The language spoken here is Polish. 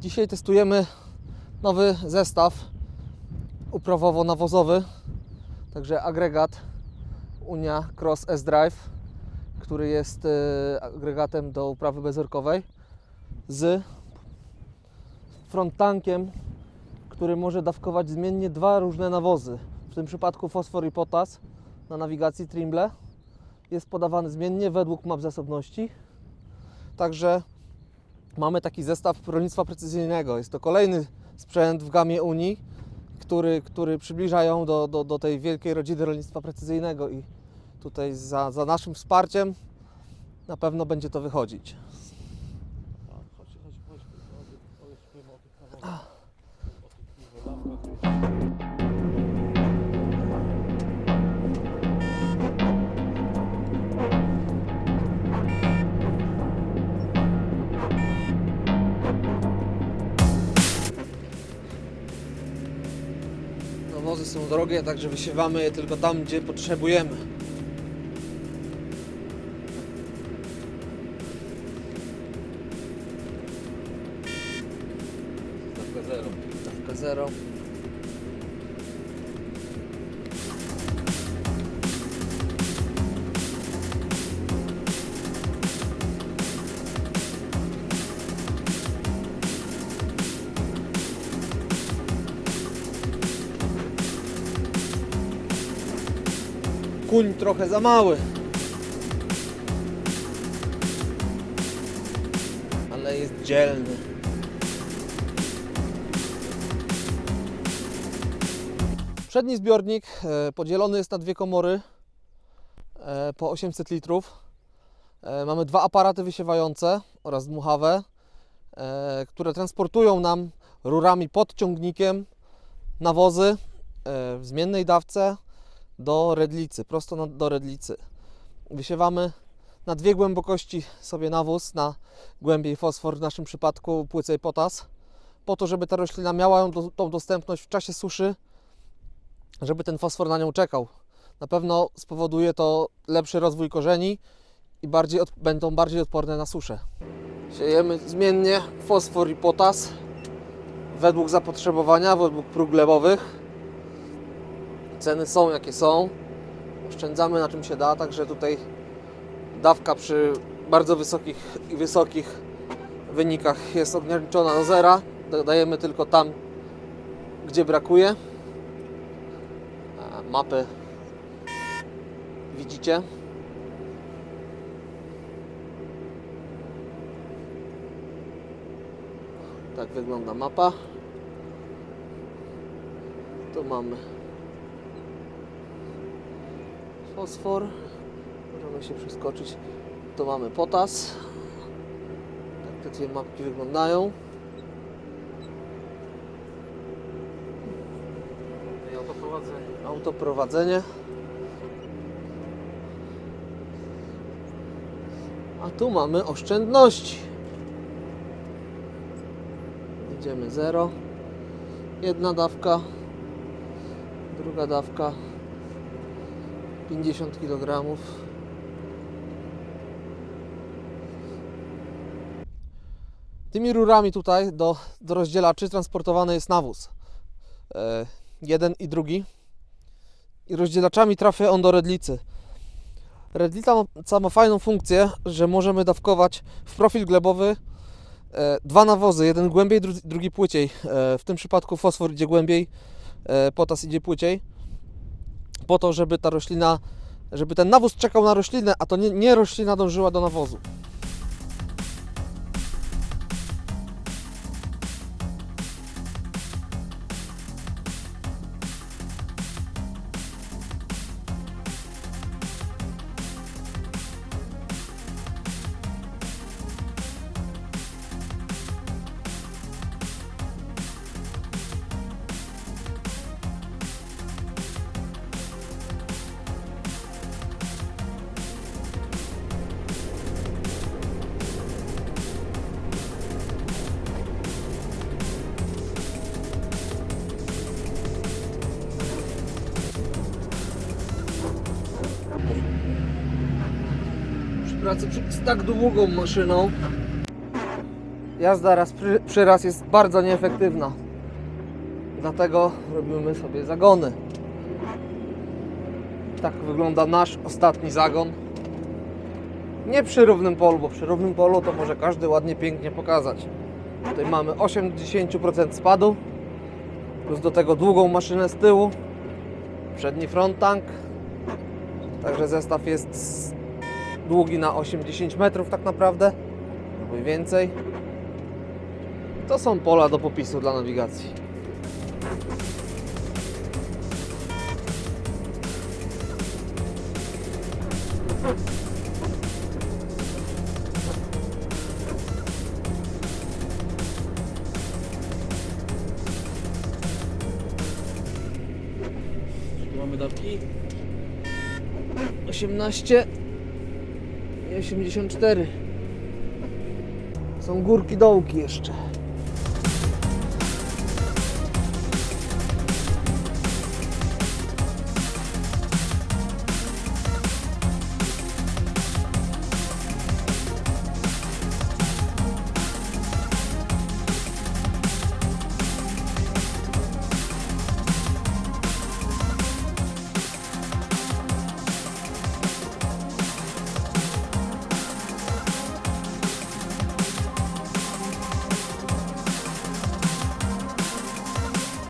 Dzisiaj testujemy nowy zestaw uprawowo-nawozowy, także agregat Unia Cross S-Drive, który jest e, agregatem do uprawy bezorkowej z front tankiem, który może dawkować zmiennie dwa różne nawozy. W tym przypadku fosfor i potas na nawigacji Trimble jest podawany zmiennie według map zasobności. Także mamy taki zestaw rolnictwa precyzyjnego. Jest to kolejny sprzęt w gamie Unii, który, który przybliża ją do, do, do tej wielkiej rodziny rolnictwa precyzyjnego i tutaj za, za naszym wsparciem na pewno będzie to wychodzić. Są drogie, także wysiewamy je tylko tam, gdzie potrzebujemy. Dawka zero. Dawka zero. Kuń trochę za mały. Ale jest dzielny. Przedni zbiornik e, podzielony jest na dwie komory e, po 800 litrów. E, Mamy dwa aparaty wysiewające oraz dmuchawe, e, które transportują nam rurami pod ciągnikiem nawozy w zmiennej dawce do redlicy, prosto na- do redlicy. Wysiewamy na dwie głębokości sobie nawóz, na głębiej fosfor, w naszym przypadku płycej potas, po to, żeby ta roślina miała do, tą dostępność w czasie suszy, żeby ten fosfor na nią czekał. Na pewno spowoduje to lepszy rozwój korzeni i bardziej od, będą bardziej odporne na suszę. Siejemy zmiennie fosfor i potas według zapotrzebowania, według prób glebowych. Ceny są jakie są. Oszczędzamy na czym się da, także tutaj dawka przy bardzo wysokich i wysokich wynikach jest ograniczona do zera. Dodajemy tylko tam, gdzie brakuje. E, Mapy widzicie. Tak wygląda mapa. Tu mamy fosfor. Możemy się przeskoczyć. Tu mamy potas. Tak te dwie mapki wyglądają. I autoprowadzenie. autoprowadzenie. A tu mamy oszczędności. Idziemy 0. Jedna dawka. Druga dawka. 50 kg. Tymi rurami tutaj do, do rozdzielaczy transportowany jest nawóz. E, jeden i drugi i rozdzielaczami trafia on do redlicy. Redlica ma, ma fajną funkcję, że możemy dawkować w profil glebowy e, dwa nawozy, jeden głębiej, dru, drugi płyciej. E, w tym przypadku fosfor idzie głębiej, potas idzie płyciej, po to, żeby ta roślina, żeby ten nawóz czekał na roślinę, a to nie, nie roślina dążyła do nawozu. Pracy z tak długą maszyną jazda raz przy, przy raz jest bardzo nieefektywna. Dlatego robimy sobie zagony. Tak wygląda nasz ostatni zagon. Nie przy równym polu, bo przy równym polu to może każdy ładnie, pięknie pokazać. Tutaj mamy 80% spadu, plus do tego długą maszynę z tyłu, przedni front tank. Także zestaw jest długi na 80 metrów tak naprawdę, albo więcej. To są pola do popisu dla nawigacji. Mamy dawki. 18 i 84. Są górki dołki jeszcze.